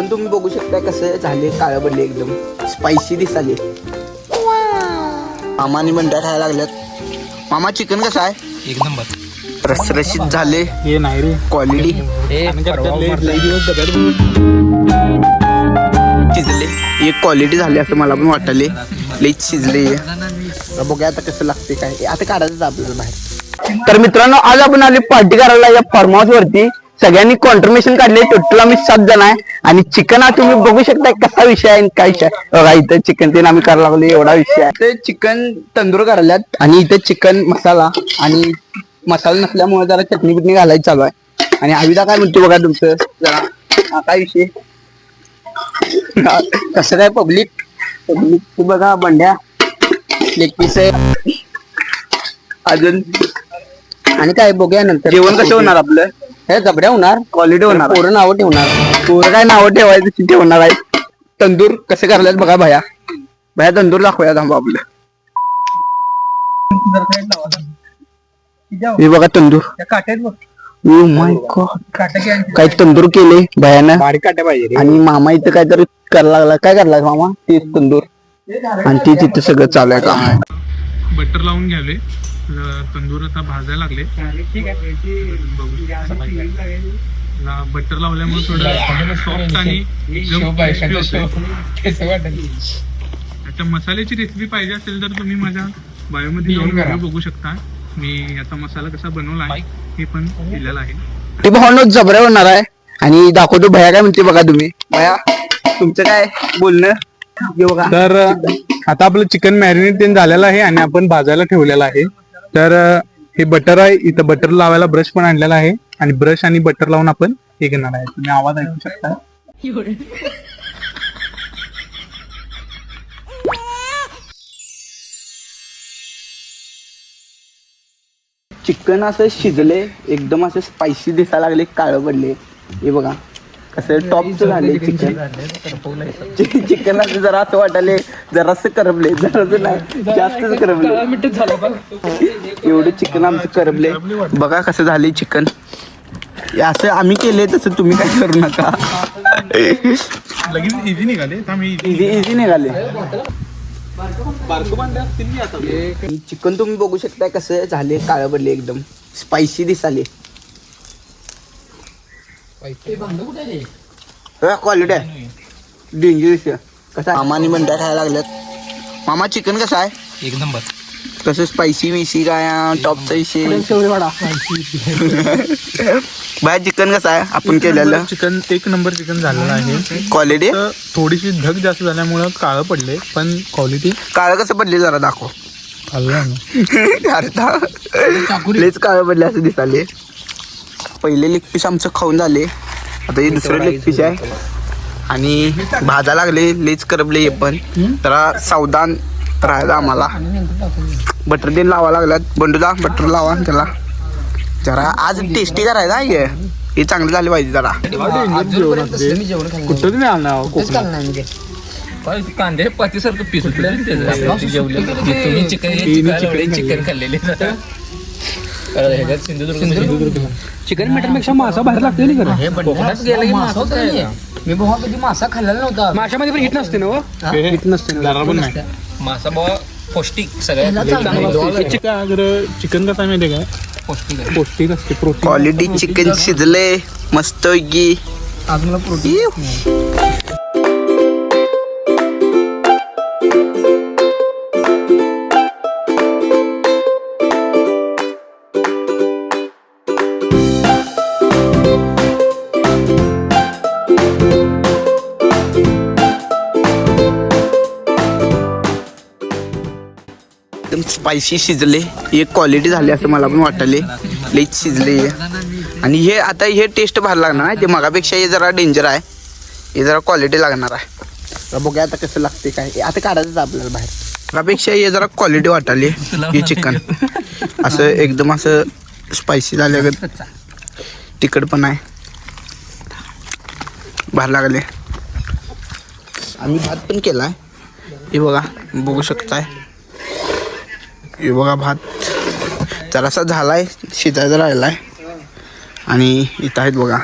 Chicken तुम्ही बघू शकता कसं झाले काळं पडले एकदम. स्पायसी दिसाले. मामानी बंड्या खायला लागल्यात. मामा चिकन कसं आहे? एक नंबर. रसरशीत झाले. हे नाही रे. क्वालिटी शिजले. एक क्वालिटी झाली असं मला पण वाटले. लईच शिजले. बघूया आता कसं लागते काय. आता काढायचं आपल्याला बाहेर. तर मित्रांनो आज आपण आले पार्टी करायला या फार्म हाऊस वरती. सगळ्यांनी कॉन्ट्रिब्युशन काढले टोटल आम्ही सात जण आहे. आणि चिकन हा तुम्ही बघू शकता कसा विषय आहे आणि काय विषय आहे. बघा इथं चिकन ते आम्ही करायला लागलो एवढा विषय आहे. ते चिकन तंदूर करायलात आणि इथे चिकन मसाला आणि मसाला नसल्यामुळे जरा चटणी बिटणी घालायची चालू आहे. आणि आविदा काय म्हणतो बघा तुमचं? जरा हा काय विषय? हा, कसं काय पब्लिक पब्लिक बघा बंड्या. लेग पीस आहे. अजून? आणि काय बघूया नंतर. जेवण कसं होणार आपलं? हे जबड्या होणार. क्वालिटी होणार पोरं नावं ठेवणार. पोरं काय नावं ठेवायचं ठेवणार आहे. तंदूर कसे करायला बघा भया. भया तंदूर दाखवूया थांबा आपलं. हे बघा तंदूर. माय गॉड काय तंदूर केले भयानं. काट्या पाहिजे आणि मामा इथं काहीतरी करायला लागला. काय करायला मामा? तेच तंदूर. आणि ते तिथं सगळं चालू आहे का? बटर लावून घ्यावे. तंदूर आता भाजायला लागले. बघू. शकता. बटर लावल्यामुळे थोडं सॉफ्ट आणि. आता मसाल्याची रेसिपी पाहिजे असेल तर तुम्ही माझ्या बायोमध्ये जाऊन व्हिडिओ बघू शकता. मी आता मसाला कसा बनवला आहे हे पण दिलेला आहे. ते भावनो जबऱ्या होणार आहे. आणि दाखवतो भया काय म्हणते बघा तुम्ही. भया तुमचं काय बोलणं? तर आता आपलं चिकन मॅरिनेट झालेलं आहे आणि आपण भाजायला ठेवलेलं आहे. तर हे बटर आहे इथं बटर लावायला ब्रश पण आणलेला आहे. आणि ब्रश आणि बटर लावून आपण हे घेणार आहे. तुम्ही आवाज ऐकू शकता. चिकन असं शिजले एकदम असं स्पायसी दिसायला लागले काळं पडले. हे बघा. कसं टॉपचं झाले चिकन चिकन असं जरा असं वाटायले जरासं करपले जरासं नाही जास्तच करपले एवढे चिकन आमचं करपले बघा कसं झाले चिकन असं आम्ही केले तसं तुम्ही काय करू नका. लगेच इझी निघाले इझी इझी निघाले. चिकन तुम्ही बघू शकता कसं झाले काळं पडले एकदम. स्पायसी दिसाले क्वालिटी आहे डेंजरस कसा मामानी बंड्या खायला लागल्यात. मामा चिकन कसं आहे? एक नंबर. कसं स्पायसी विसी काय टॉपचा विषय. बाय चिकन कसं आहे? आपण केलेलं. चिकन एक नंबर चिकन झालेलं आहे. क्वालिटी थोडीशी धग जास्त झाल्यामुळं काळं पडले पण क्वालिटी काळं कसं पडले जरा दाखव. काळं पडले असं दिसाले पहिले लेग पीस आमचं खाऊन झाले. आता हे दुसरं लेग पीस आहे. आणि भाजा लागले लेच करपले हे पण. जरा सावधान राहायला आम्हाला. बटर देन लावा लागल्यात. बंडूदा बटर लावा त्याला. जरा आज टेस्टी करायचा हे हे. चांगलं झाले पाहिजे जरा. कुठं तुम्ही आणणार कोकणात कांदे पातीसारखं पीस तुम्ही चिकन चिकन खाल्लेले. चिकन मटनपेक्षा मासा बाहेर लागते नाही खरं कोकणात गेलं की मासा मी बघा कधी मासा खाल्लेला नव्हता. माशामध्ये पण हिट नसते ना हो? हिट नसते ना, मासा बाबा पौष्टिक सगळ्यात. चिकन जर चिकन कसं आहे माहिती पौष्टिक काय पौष्टिक असते प्रोटीन. क्वालिटी चिकन शिजले मस्त की. आज मला प्रोटीन एकदम स्पायसी शिजले. एक क्वालिटी झाली असं मला पण वाटले लईच शिजले हे. आणि हे आता हे टेस्ट भारी लागणार आहे. ते मगापेक्षा हे जरा डेंजर आहे. हे जरा क्वालिटी लागणार आहे. तर बघूया आता कसं लागते काय. हे आता काढायचंच आपल्याला बाहेर. मगापेक्षा हे जरा क्वालिटी वाटाली हे चिकन असं एकदम असं स्पायसी झाल्यागत तिखट पण आहे. भारी लागले. आम्ही भात पण केला आहे हे बघा बघू शकताय. हे बघा भात. जरासा झाला आहे शिजायचा आहे आणि इथं आहेत बघा.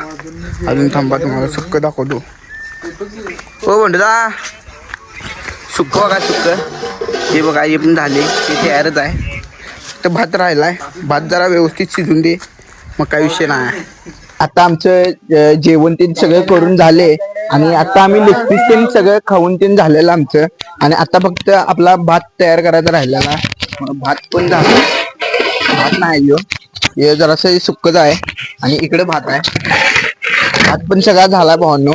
अजून थांबा तुम्हाला सुक्क दाखवतो. हो बंडूदा. सुक्क बघा सुक्क. हे बघा हे पण झाले. ते तयारच आहे. तर भात राहिला आहे भात जरा व्यवस्थित शिजून दे. मग काही विषय नाही. आता आमचं जेवण ते सगळं करून झाले. आणि आता आम्ही लेगपीस ते सगळं खाऊन ते झालेलं आमचं. आणि आता फक्त आपला भात तयार करायचा राहिलेला. भात पण झाला. भात नाही हे जरासं सुक्कच आहे आणि इकडे भात आहे. भात पण सगळा झाला भावांनो.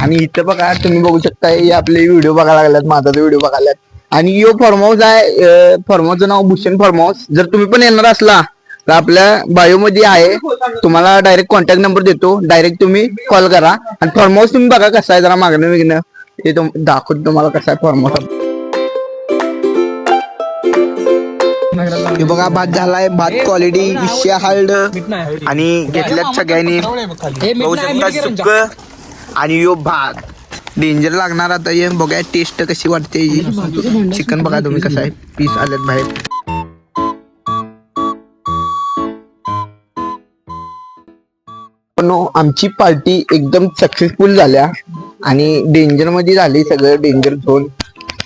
आणि इथं बघा तुम्ही बघू शकता हे आपले व्हिडिओ बघायला लागल्यात माझा व्हिडिओ बघायला आणि यो फार्म हाऊस आहे फार्म हाऊसचं नाव भूषण फार्म हाऊस जर तुम्ही पण येणार असला तर आपल्या बायोमध्ये आहे. तुम्हाला डायरेक्ट कॉन्टॅक्ट नंबर देतो. डायरेक्ट तुम्ही कॉल करा. आणि फार्म हाऊस तुम्ही बघा कसं आहे जरा मागणं विघणं हे दाखवतो तुम्हाला कसं आहे फार्म हाऊस हे बघा भात झालाय. भात क्वालिटी विषय हार्ड आणि घेतल्यात सगळ्यांनी. बघू शकता सुक्क आणि यो भात. डेंजर लागणार आता हे. बघा टेस्ट कशी वाटते चिकन बघा तुम्ही कसं आहे. पीस आलेत बाहेर. पण आमची पार्टी एकदम सक्सेसफुल झाल्या आणि डेंजरमध्ये झाली सगळं. डेंजर झोन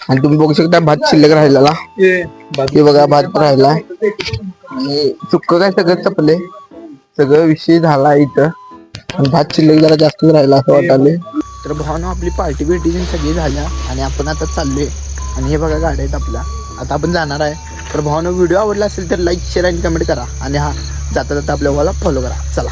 आणि तुम्ही बघू शकता भात शिल्लक राहिलेला. हे बघा भात राहिला. आणि सुक्क काय सगळं चपले? सगळं विषय झाला इथं. आणि भात शिल्लक जरा जास्त राहिला असं वाटाले तर भावानं आपली पार्टी बिर्टी सगळी झाल्या आणि आपण आता चाललोय. आणि हे बघा गाड्या आहेत आपल्या. आता आपण जाणार आहे. तर भावानं व्हिडिओ आवडला असेल तर लाईक शेअर आणि कमेंट करा. आणि हा जाता जाता आपल्या भावाला फॉलो करा. चला.